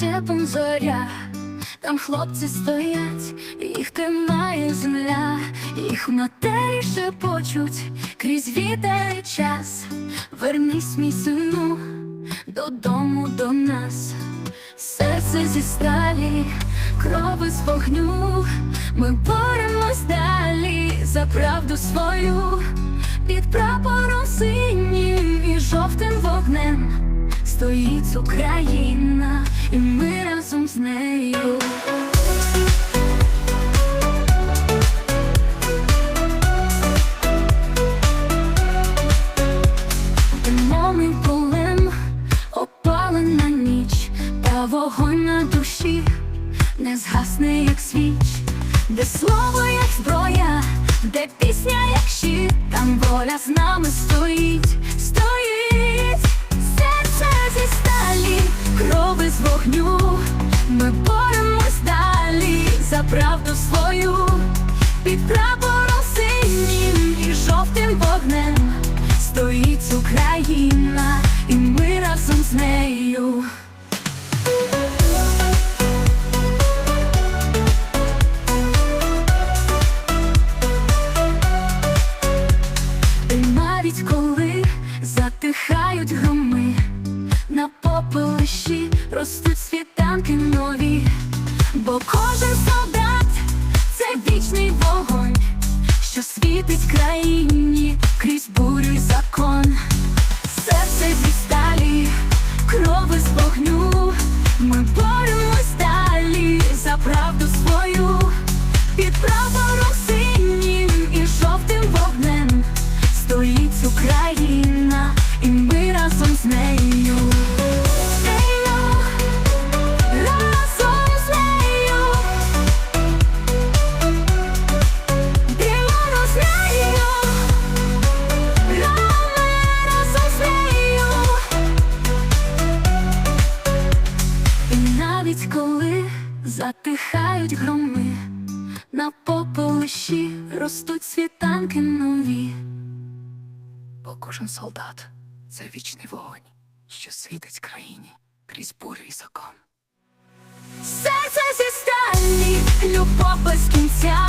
степом зоря, там хлопці стоять, їх тримає земля, їх матері шепочуть крізь вітер час. Вернись, мій сину, додому до нас, серце зі сталі, крови з вогню. Ми боремось далі за правду свою, під прапором синім і жовтим вогнем стоїть Україна, і ми разом з нею. Опалена ніч, та вогонь на душі не згасне, як свіч, де слово, як зброя, де пісня, як щит, там воля з нами стоїть, під прапором синім і жовтим вогнем стоїть Україна, і ми разом з нею. І навіть коли затихають громи, на попелищі ростуть світанки нові, бо кожен світить затихають громи, на попелищі ростуть світанки нові. Бо кожен солдат це вічний вогонь, що світить країні крізь бурю і закон. Серце зі сталі, любов без кінця,